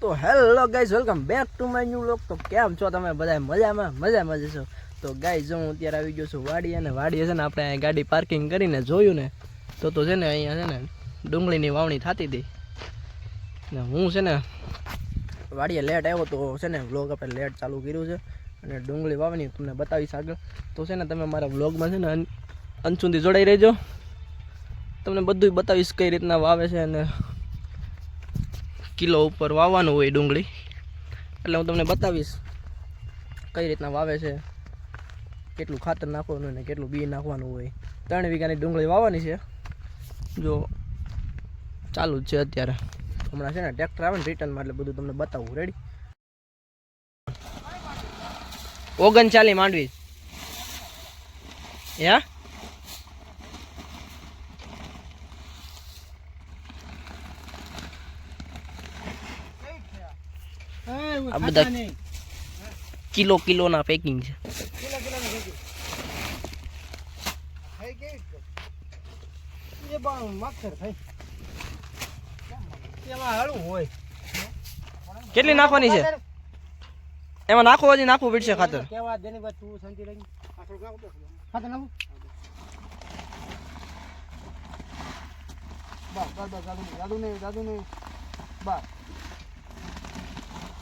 તો hello guys, welcome back to my new vlog તો કેમ છો તમે? બધા મજામાં? મજામાં જશો તો ગાઈઝ હું અત્યારે આવી ગયો છું વાડી અને વાડીએ છે ને આપણે અહીંયા ગાડી પાર્કિંગ કરીને જોયું ને, તો તો છે ને અહીંયા છે ને ડુંગળીની વાવણી થતી હતી. ને હું છે ને વાડીએ લેટ આવ્યો તો છે ને વ્લોગ આપણે લેટ ચાલુ કર્યું છે અને ડુંગળી વાવણી તમને બતાવીશ આગળ. તો છે ને તમે મારા વ્લોગમાં છે ને અંત સુધી જોડાઈ રહેજો. તમને બધું બતાવીશ કઈ રીતના વાવે છે અને કિલો ઉપર વાવવાનું હોય ડુંગળી. એટલે હું તમને બતાવીશ કઈ રીતના વાવે છે, કેટલું ખાતર નાખવાનું અને કેટલું બી નાખવાનું હોય. ત્રણ વીઘાની ડુંગળી વાવવાની છે. જો ચાલુ જ છે અત્યારે. હમણાં છે ને ટ્રેક્ટર આવે ને રિટર્નમાં એટલે બધું તમને બતાવું. રેડી ઓગણચાલી માંડવી. યા આ બધા કિલો કિલોના પેકિંગ છે. કેટલી નાખવાની છે? એમાં નાખો હજી નાખવું પડશે ખાતર.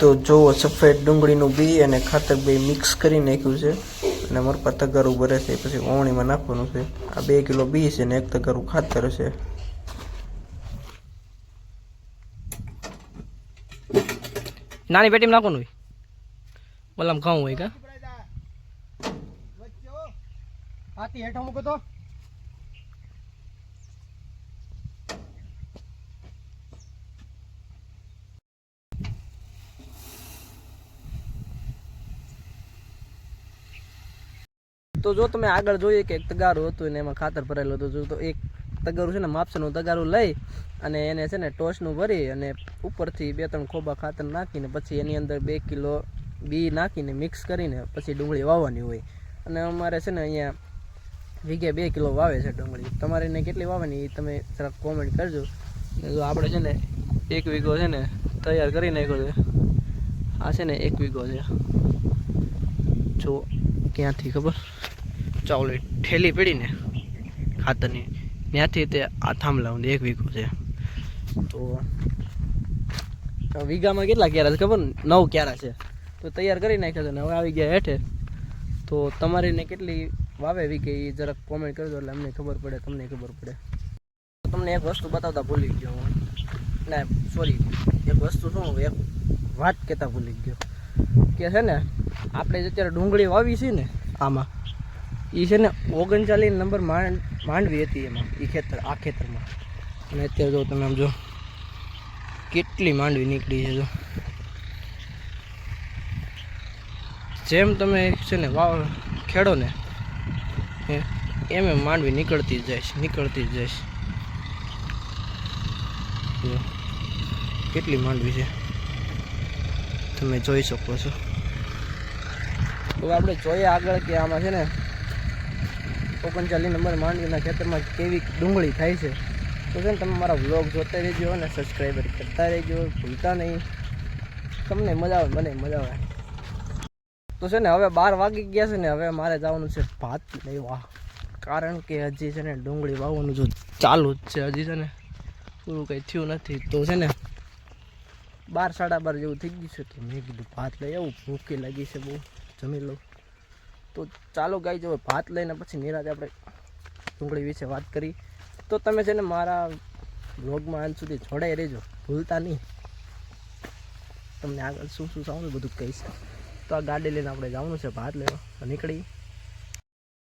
તો જુઓ સફેદ ડુંગળીનું બી અને ખાતર બે મિક્સ કરી નાખ્યું છે. અને મરપા તગારું ભરે છે પછી ઓવણીમાં નાખવાનું છે. આ બે કિલો બી છે ને એક તગારું ખાતર છે. નાની પેટીમાં નાખવાનું હોય? ઓલામાં ઘઉં હોય કા? હાથી હેઠો મૂકો તો. તો જો તમે આગળ જોઈએ કે એક તગારું હતું ને એમાં ખાતર ભરેલું હતું, જો તો એક તગારું છે ને માપસનું તગારું લઈ અને એને છે ને ટોચનું ભરી અને ઉપરથી બે ત્રણ ખોબા ખાતર નાખીને પછી એની અંદર બે કિલો બી નાખીને મિક્સ કરીને પછી ડુંગળી વાવવાની હોય. અને અમારે છે ને અહીંયા વીઘે બે કિલો વાવે છે ડુંગળી. તમારે એને કેટલી વાવવાની એ તમે જરાક કોમેન્ટ કરજો. જો આપણે છે ને એક વીઘો છે ને તૈયાર કરી નાખ્યો છે. આ છે ને એક વીઘો છે. જો ક્યાંથી ખબર? ચાવલી ઠેલી પડીને ખાતરની. ત્યાંથી તે આ થાંભલા સુધી એક વીઘો છે. તો વીઘામાં કેટલા ક્યારા છે ખબર? નવ ક્યારા છે. તો તૈયાર કરી નાખ્યા છે ને હવે આવી ગયા હેઠે. તો તમારી ને કેટલી વાવે વીઘે એ જરાક કોમેન્ટ કરજો એટલે અમને ખબર પડે, તમને ખબર પડે. તમને એક વસ્તુ બતાવતા ભૂલી ગયો હું. ના સોરી એક વસ્તુ શું, એક વાત કહેતા ભૂલી ગયો. કે છે ને, આપણે જે અત્યારે ડુંગળી વાવી છે ને આમાં એ છે ને ઓગણચાલીસ નંબર માંડ, માંડવી હતી એમાં એ ખેતર, આ ખેતરમાં. અને અત્યારે જો તમે આમ જો, કેટલી માંડવી નીકળી છે જો. જેમ તમે છે ને વાવ, ખેડો ને એમ એમ માંડવી નીકળતી જ જાય નીકળતી જ જઈશ કેટલી માંડવી છે. તમે જોઈ શકો છો. તો આપણે જોઈએ આગળ કે આમાં છે ને ઓગણચાલીસ નંબર માંડવીના ખેતરમાં કેવી ડુંગળી થાય છે, તો છે ને તમે મારા વ્લોગ જોતા રહેજો અને સબસ્ક્રાઈબર કરતા રહેજો, ભૂલતા નહીં. તમને મજા આવે, મને મજા આવે. તો છે ને હવે બાર વાગી ગયા છે ને હવે મારે જવાનું છે ભાત લેવા. કારણ કે હજી છે ને ડુંગળી વાવવાનું જો ચાલુ જ છે હજી છે ને. પૂરું કંઈ થયું નથી. તો છે ને બાર સાડા બાર જેવું થઈ ગયું છે તો મેં કીધું ભાત લઈ આવું. ભૂખી લાગી છે બહુ. જમી લઉં. તો ચાલો ગાઈ જો ભાત લઈને પછી નિરાજ આપણે ડુંગળી વિશે વાત કરી. તો તમે છે ને મારા બ્લોગમાં અંત સુધી જોડાઈ રહેજો, ભૂલતા નહીં. તમને આગળ શું શું સાંભળ્યું બધું કહીશ. તો આ ગાડી લઈને આપણે જવાનું છે ભાત લેવા. નીકળી.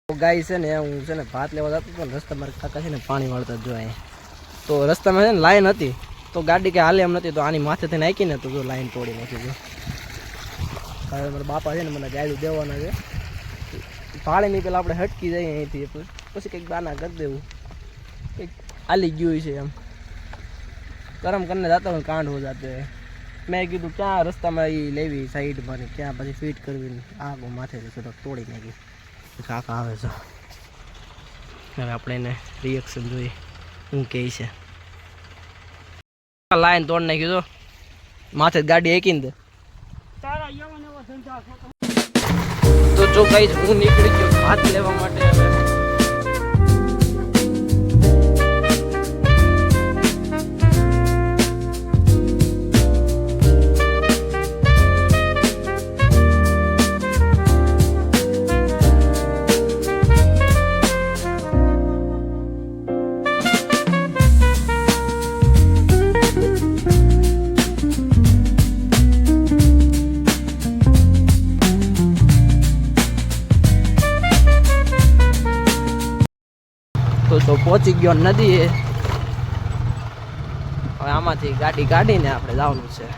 ગાય છે ને, હું છે ને ભાત લેવા જતો પણ રસ્તામાં કાકા છે ને પાણી વાળતા જ તો રસ્તામાં છે ને લાઈન હતી. તો ગાડી કે હાલે એમ નથી, તો આની માથેથી નાખીને તો જો લાઈન તોડી નાખી જો મારા બાપા છે ને મને ગાડી દેવાના છે. ભાડેની પેલા આપણે હટકી જઈએ અહીંથી પછી કંઈક બાના કરી દેવું. કંઈક હાલી ગયું છે એમ. ગરમ કરીને જતા હોય કાંડ હો જાતે. મેં કીધું, ક્યાં રસ્તામાં એ લેવી સાઈડમાં ક્યાં પછી ફિટ કરવી આગો માથે થોડોક તોડી નાખી. કાકા આવે છે. હવે આપણે એને રિએક્શન જોઈએ. શું કહે છે? લાઈન તોડ નાખ્યું તો માથે ગાડી એકીને દે. તો જો કઈ હું નીકળી ગયો હાથ લેવા માટે તો તો પહોંચી ગયો નદીએ. હવે આમાંથી ગાડી કાઢીને આપણે જવાનું છે.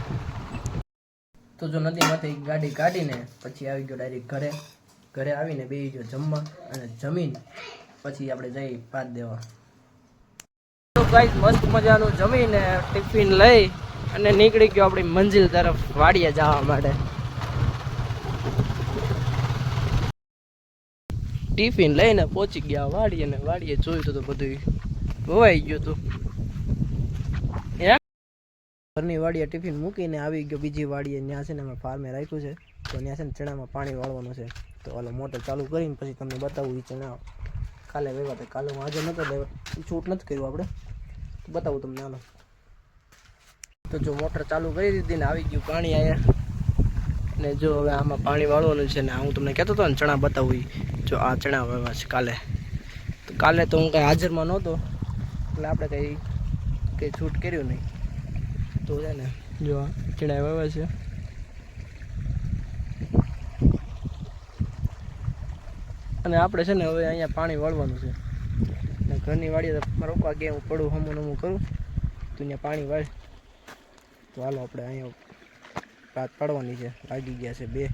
તો જો નદીમાંથી ગાડી કાઢીને પછી આવી ગયો ડાયરેક્ટ ઘરે. ઘરે આવીને બેસી ગયો જમવા અને જમીન પછી આપણે જઈ પાત દેવા. તો ગાઈસ મસ્ત મજાનું જમીને ટિફિન લઈ અને નીકળી ગયો આપણી મંજિલ તરફ વાડીએ જવા માટે. ટિફિન લઈને પહોંચી ગયા, વાડીએ ને વાડીએ જોયું તો બધું ભવાઈ ગયું હતું. ઘરની વાડીએ ટિફિન મૂકીને આવી ગયો, બીજી વાડીએ ત્યાં છે ને અમે ફાર્મે રાખ્યું છે, તો ત્યાં છે ને ચણામાં પાણી વાળવાનું છે. તો ઓલો મોટર ચાલુ કરીને પછી તમને બતાવું એ ચણા કાલે વેવા તો કાલે હું આજે નતો લેવા છૂટ નથી કર્યું આપણે. બતાવું તમને આનો તો જો મોટર ચાલુ કરી દીધી ને આવી ગયું પાણી આયા ને જો હવે આમાં પાણી વાળવાનું છે ને, હું તમને કહેતો હતો ને, ચણા બતાવું જો આ ચણા વાવ્યા છે કાલે. તો કાલે તો હું કાંઈ હાજરમાં નહોતો, એટલે આપણે કંઈ કંઈ છૂટ કર્યું નહીં. તો છે ને, જો આ ચણા વાવ્યા છે અને આપણે છે ને હવે અહીંયા પાણી વાળવાનું છે. ને ઘરની વાડીએ રોકવા ગયા, હું પડું હમું નમું કરું. તો અહીંયા પાણી વાળ. તો હાલો આપણે અહીંયા રાત પાડવાની છે. લાગી ગયા છે બે.